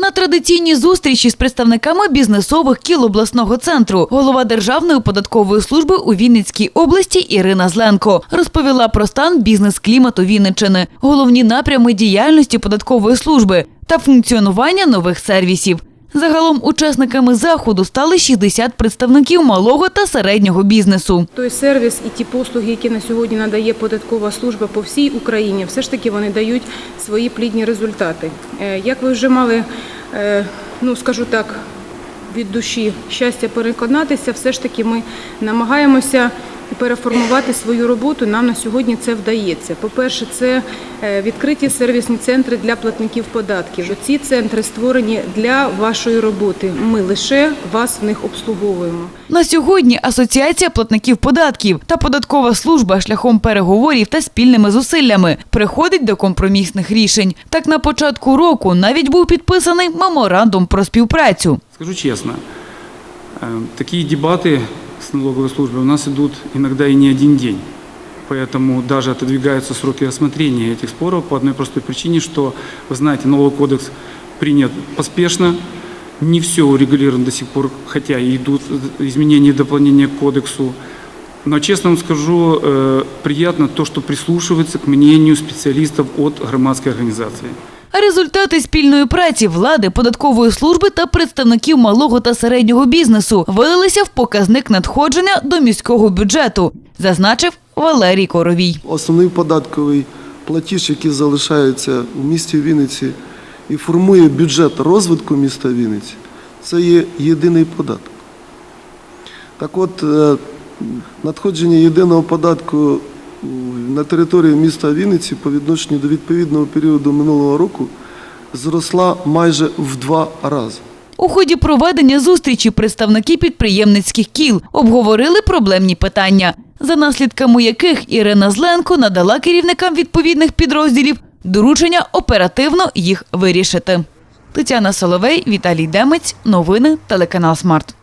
На традиційній зустрічі з представниками бізнесових кіл обласного центру голова Державної податкової служби у Вінницькій області Ірина Зленко розповіла про стан бізнес-клімату Вінниччини, головні напрями діяльності податкової служби та функціонування нових сервісів. Загалом учасниками заходу стали 60 представників малого та середнього бізнесу. Той сервіс і ті послуги, які на сьогодні надає податкова служба по всій Україні, все ж таки вони дають свої плідні результати. Е, Як ви вже мали, е, ну скажу так, від душі щастя переконатися, все ж таки ми намагаємося переформувати свою роботу. Нам на сьогодні це вдається. По-перше, це е, відкриті сервісні центри для платників податків. Ці центри створені для вашої роботи. Ми лише вас в них обслуговуємо. На сьогодні Асоціація платників податків та податкова служба шляхом переговорів та спільними зусиллями приходить до компромісних рішень. Так на початку року навіть був підписаний меморандум про співпрацю. Скажу честно, э, такие дебаты с налоговой службой у нас идут иногда и не один день. Поэтому даже отодвигаются сроки рассмотрения этих споров по одной простой причине, что, вы знаете, налоговый кодекс принят поспешно, не все урегулировано до сих пор, хотя идут изменения и дополнения к кодексу. Но честно вам скажу, э, приятно то, что прислушиваются к мнению специалистов от громадской организации. Результати спільної праці влади, податкової служби та представників малого та середнього бізнесу вилилися в показник надходження до міського бюджету, зазначив Валерій Коровій. Основний податковий платіж, який залишається у місті Вінниці і формує бюджет розвитку міста Вінниці, це є єдиний податок. Так от, е, надходження єдиного податку на території міста Вінниці по відношенню до відповідного періоду минулого року зросла майже в два рази. У ході проведення зустрічі представники підприємницьких кіл обговорили проблемні питання, за наслідками яких Ірина Зленко надала керівникам відповідних підрозділів доручення оперативно їх вирішити. Тетяна Соловей, Віталій Демець. Новини телеканал Смарт.